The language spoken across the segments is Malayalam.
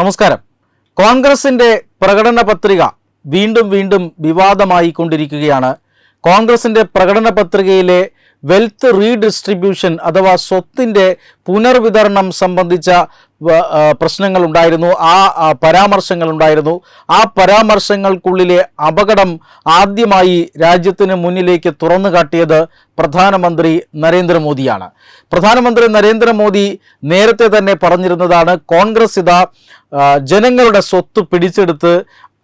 നമസ്കാരം. കോൺഗ്രസിന്റെ പ്രകടന പത്രിക വീണ്ടും വീണ്ടും വിവാദമായി കൊണ്ടിരിക്കുകയാണ് കോൺഗ്രസിന്റെ പ്രകടന പത്രികയിലെ വെൽത്ത് റീഡിസ്ട്രിബ്യൂഷൻ അഥവാ സ്വത്തിന്റെ പുനർവിതരണം സംബന്ധിച്ച പ്രശ്നങ്ങൾ ഉണ്ടായിരുന്നു ആ പരാമർശങ്ങൾ ഉണ്ടായിരുന്നു ആ പരാമർശങ്ങൾക്കുള്ളിലെ അപകടം ആദ്യമായി രാജ്യത്തിന് മുന്നിലേക്ക് തുറന്നു കാട്ടിയത് പ്രധാനമന്ത്രി നരേന്ദ്രമോദിയാണ്. പ്രധാനമന്ത്രി നരേന്ദ്രമോദി നേരത്തെ തന്നെ പറഞ്ഞിരുന്നതാണ് കോൺഗ്രസ് ഇതാ ജനങ്ങളുടെ സ്വത്ത് പിടിച്ചെടുത്ത്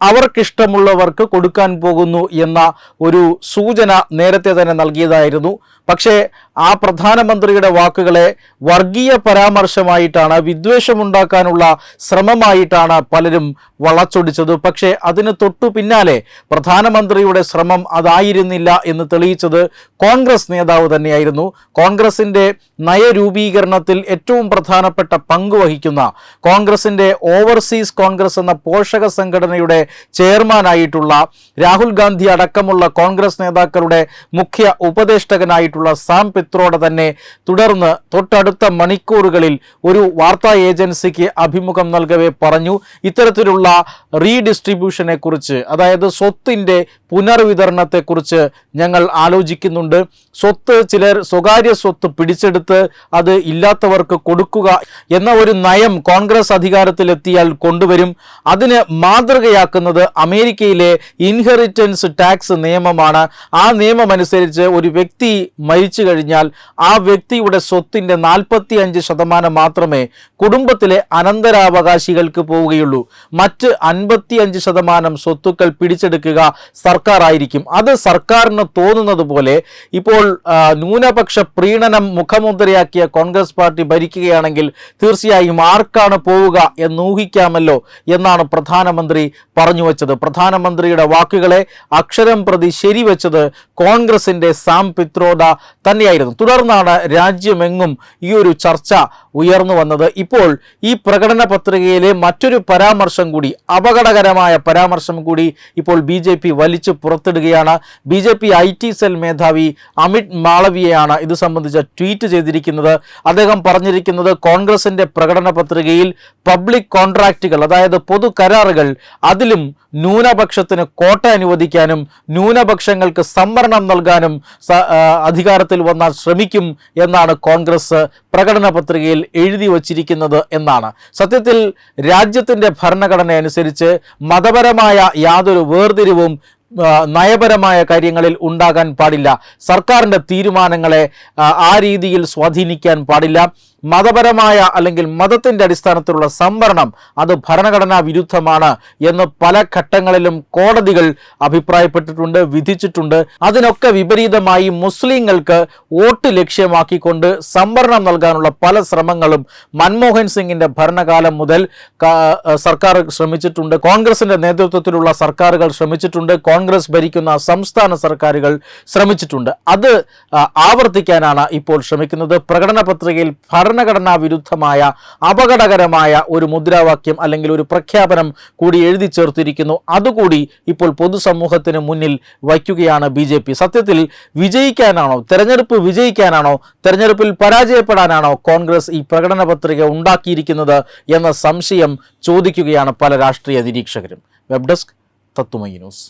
അവർക്കിഷ്ടമുള്ളവർക്ക് കൊടുക്കാൻ പോകുന്നു എന്ന ഒരു സൂചന നേരത്തെ തന്നെ നൽകിയതായിരുന്നു. പക്ഷേ ആ പ്രധാനമന്ത്രിയുടെ വാക്കുകളെ വർഗീയ പരാമർശമായിട്ടാണ് വിദ്വേഷമുണ്ടാക്കാനുള്ള ശ്രമമായിട്ടാണ് പലരും വളച്ചൊടിച്ചത്. പക്ഷേ അതിന് തൊട്ടു പിന്നാലെ പ്രധാനമന്ത്രിയുടെ ശ്രമം അതായിരുന്നില്ല എന്ന് തെളിയിച്ചത് കോൺഗ്രസ് നേതാവ് തന്നെയായിരുന്നു. കോൺഗ്രസിന്റെ നയരൂപീകരണത്തിൽ ഏറ്റവും പ്രധാനപ്പെട്ട പങ്ക് വഹിക്കുന്ന കോൺഗ്രസിന്റെ ഓവർസീസ് കോൺഗ്രസ് എന്ന പോഷക സംഘടനയുടെ ചെയർമാനായിട്ടുള്ള രാഹുൽ ഗാന്ധി അടക്കമുള്ള കോൺഗ്രസ് നേതാക്കളുടെ മുഖ്യ ഉപദേഷ്ടകനായിട്ടുള്ള സാം പിത്രോടെ തന്നെ തുടർന്ന് തൊട്ടടുത്ത മണിക്കൂറുകളിൽ ഒരു വാർത്താ ഏജൻസിക്ക് അഭിമുഖം നൽകവേ പറഞ്ഞു. ഇത്തരത്തിലുള്ള റീഡിസ്ട്രിബ്യൂഷനെ കുറിച്ച് അതായത് സ്വത്തിന്റെ പുനർവിതരണത്തെക്കുറിച്ച് ഞങ്ങൾ ആലോചിക്കുന്നുണ്ട്. സ്വത്ത് ചിലർ സ്വകാര്യ സ്വത്ത് പിടിച്ചെടുത്ത് അത് ഇല്ലാത്തവർക്ക് കൊടുക്കുക എന്ന ഒരു നയം കോൺഗ്രസ് അധികാരത്തിലെത്തിയാൽ കൊണ്ടുവരും. അതിന് മാതൃകയാക്കുന്നത് അമേരിക്കയിലെ ഇൻഹെറിറ്റൻസ് ടാക്സ് നിയമമാണ്. ആ നിയമം അനുസരിച്ച് ഒരു വ്യക്തി മരിച്ചു കഴിഞ്ഞാൽ ആ വ്യക്തിയുടെ സ്വത്തിന്റെ നാൽപ്പത്തി ശതമാനം മാത്രമേ കുടുംബത്തിലെ അനന്തരാവകാശികൾക്ക് പോവുകയുള്ളൂ. മറ്റ് അൻപത്തിയഞ്ച് ശതമാനം സ്വത്തുക്കൾ പിടിച്ചെടുക്കുക സർക്കാരായിരിക്കും. അത് സർക്കാരിന് തോന്നുന്നത് പോലെ ഇപ്പോൾ ന്യൂനപക്ഷ പ്രീണനം മുഖമുദ്രയാക്കിയ കോൺഗ്രസ് പാർട്ടി ഭരിക്കുകയാണെങ്കിൽ തീർച്ചയായും ആർക്കാണ് പോവുക എന്ന് ഊഹിക്കാമല്ലോ എന്നാണ് പ്രധാനമന്ത്രി പറഞ്ഞു വച്ചത്. പ്രധാനമന്ത്രിയുടെ വാക്കുകളെ അക്ഷരം പ്രതി ശരിവെച്ചത് കോൺഗ്രസിന്റെ സാം പിത്രോദ തന്നെയായിരുന്നു. തുടർന്നാണ് രാജ്യമെങ്ങും ഈ ഒരു ചർച്ച ഉയർന്നു വന്നത്. ഇപ്പോൾ ഈ പ്രകടന പത്രികയിലെ മറ്റൊരു പരാമർശം കൂടി അപകടകരമായ പരാമർശം കൂടി ഇപ്പോൾ ബി ജെ പി വലിച്ചു പുറത്തിടുകയാണ്. B J P I T cell മേധാവി അമിത് മാളവിയയാണ് ഇത് സംബന്ധിച്ച ട്വീറ്റ് ചെയ്തിരിക്കുന്നത്. അദ്ദേഹം പറഞ്ഞിരിക്കുന്നത് കോൺഗ്രസിന്റെ പ്രകടന പത്രികയിൽ പബ്ലിക് കോൺട്രാക്റ്റുകൾ അതായത് പൊതു കരാറുകൾ അതിലും ന്യൂനപക്ഷത്തിന് കോട്ട അനുവദിക്കാനും ന്യൂനപക്ഷങ്ങൾക്ക് സംവരണം നൽകാനും അധികാരത്തിൽ വന്നാൽ ശ്രമിക്കും എന്നാണ് കോൺഗ്രസ് പ്രകടന പത്രികയിൽ എഴുതി വച്ചിരിക്കുന്നത് എന്നാണ്. സത്യത്തിൽ രാജ്യത്തിന്റെ ഭരണഘടന അനുസരിച്ച് മതപരമായ യാതൊരു വേർതിരിവും നയപരമായ കാര്യങ്ങളിൽ ഉണ്ടാകാൻ പാടില്ല. സർക്കാരിന്റെ തീരുമാനങ്ങളെ ആ, രീതിയിൽ സ്വാധീനിക്കാൻ പാടില്ല. മതപരമായ അല്ലെങ്കിൽ മതത്തിന്റെ അടിസ്ഥാനത്തിലുള്ള സംവരണം അത് ഭരണഘടനാ വിരുദ്ധമാണ് എന്ന് പല ഘട്ടങ്ങളിലും കോടതികൾ അഭിപ്രായപ്പെട്ടിട്ടുണ്ട് വിധിച്ചിട്ടുണ്ട്. അതിനൊക്കെ വിപരീതമായി മുസ്ലിങ്ങൾക്ക് വോട്ട് ലക്ഷ്യമാക്കിക്കൊണ്ട് സംവരണം നൽകാനുള്ള പല ശ്രമങ്ങളും മൻമോഹൻ സിംഗിന്റെ ഭരണകാലം മുതൽ സർക്കാർ ശ്രമിച്ചിട്ടുണ്ട്. കോൺഗ്രസിന്റെ നേതൃത്വത്തിലുള്ള സർക്കാരുകൾ ശ്രമിച്ചിട്ടുണ്ട്. കോൺഗ്രസ് ഭരിക്കുന്ന സംസ്ഥാന സർക്കാരുകൾ ശ്രമിച്ചിട്ടുണ്ട്. അത് ആവർത്തിക്കാനാണ് ഇപ്പോൾ ശ്രമിക്കുന്നത്. പ്രകടന പത്രികയിൽ ഭരണഘടനാ വിരുദ്ധമായ അപകടകരമായ ഒരു മുദ്രാവാക്യം അല്ലെങ്കിൽ ഒരു പ്രഖ്യാപനം കൂടി എഴുതി ചേർത്തിരിക്കുന്നു. അതുകൂടി ഇപ്പോൾ പൊതുസമൂഹത്തിന് മുന്നിൽ വയ്ക്കുകയാണ് ബി സത്യത്തിൽ വിജയിക്കാനാണോ തെരഞ്ഞെടുപ്പ് വിജയിക്കാനാണോ തെരഞ്ഞെടുപ്പിൽ പരാജയപ്പെടാനാണോ കോൺഗ്രസ് ഈ പ്രകടന പത്രിക ഉണ്ടാക്കിയിരിക്കുന്നത് എന്ന സംശയം ചോദിക്കുകയാണ് പല രാഷ്ട്രീയ നിരീക്ഷകരും. വെബ് ഡെസ്ക് തത്തുമൈ ന്യൂസ്.